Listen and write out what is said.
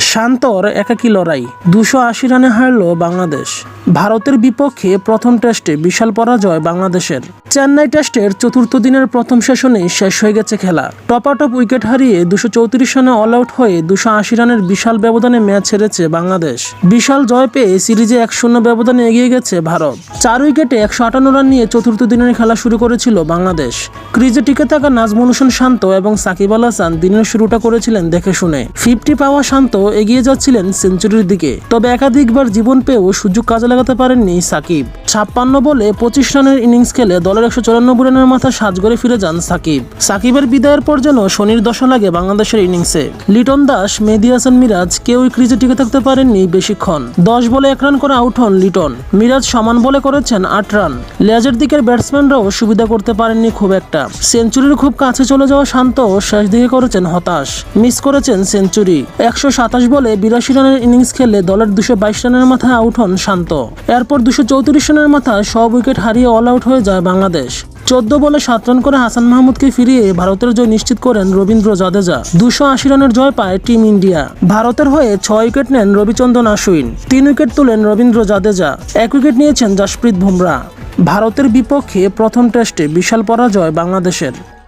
শান্তর একাকী লড়াই। দুশো আশি রানে হারল বাংলাদেশ। ভারতের বিপক্ষে প্রথম টেস্টে বিশাল পরাজয় বাংলাদেশের। চেন্নাই টেস্টের চতুর্থ দিনের প্রথম সেশনেই শেষ হয়ে গেছে খেলা। টপাটপ উইকেট হারিয়ে দুশো চৌত্রিশ রানে অল আউট হয়ে দুশো আশি রানের বিশাল ব্যবধানে ম্যাচ হেরেছে বাংলাদেশ। বিশাল জয় পেয়ে সিরিজে এক শূন্য ব্যবধানে এগিয়ে গেছে ভারত। চার উইকেটে একশো আটান্ন রান নিয়ে চতুর্থ দিনের খেলা শুরু করেছিল বাংলাদেশ। ক্রিজে টিকে থাকা নাজমুল হোসেন শান্ত এবং সাকিব আল হাসান দিনের শুরুটা করেছিলেন দেখে শুনে। ফিফটি পাওয়া শান্ত এগিয়ে যাচ্ছিলেন সেঞ্চুরির দিকে। তবে একাধিকবার জীবন পেয়েও সুযোগ কাজে লাগাতে পারেননি সাকিব। ছাপ্পান্ন বলে পঁচিশ রানের ইনিংস খেলে দলের একশো চুরানব্বই রানের মাথা সাজগড়ে ফিরে যান সাকিব। সাকিবের বিদায়ের পর যেন শনির দশা লাগে বাংলাদেশের ইনিংসে। লিটন দাস, মেহেদি হাসান মিরাজ কেউই ক্রিজে টিকে থাকতে পারেননি বেশিক্ষণ। দশ বলে এক রান করে আউট হন লিটন। মিরাজ সমান বলে করেছেন আট রান। লেজের দিকের ব্যাটসম্যানরাও সুবিধা করতে পারেননি খুব একটা। সেঞ্চুরির খুব কাছে চলে যাওয়া শান্ত শেষ দিকে করেছেন হতাশ। মিস করেছেন সেঞ্চুরি। একশো সাতাশ বলে বিরাশি রানের ইনিংস খেলে দলের দুশো বাইশ রানের মাথায় আউট হন শান্ত। এরপর দুশো চৌত্রিশ রানের মাথায় সব উইকেট হারিয়ে অল আউট হয়ে যায় বাংলাদেশ। চোদ্দ বলে সাত রান করে হাসান মাহমুদকে ফিরিয়ে ভারতের জয় নিশ্চিত করেন রবীন্দ্র জাদেজা। দুশো আশি রানের জয় পায় টিম ইন্ডিয়া ভারতের হয়ে ছয় উইকেট নেন রবিচন্দ্রন আশুইন তিন উইকেট তুলেন রবীন্দ্র জাদেজা। এক উইকেট নিয়েছেন জাসপ্রীত বুমরা। ভারতের বিপক্ষে প্রথম টেস্টে বিশাল পরাজয় বাংলাদেশের।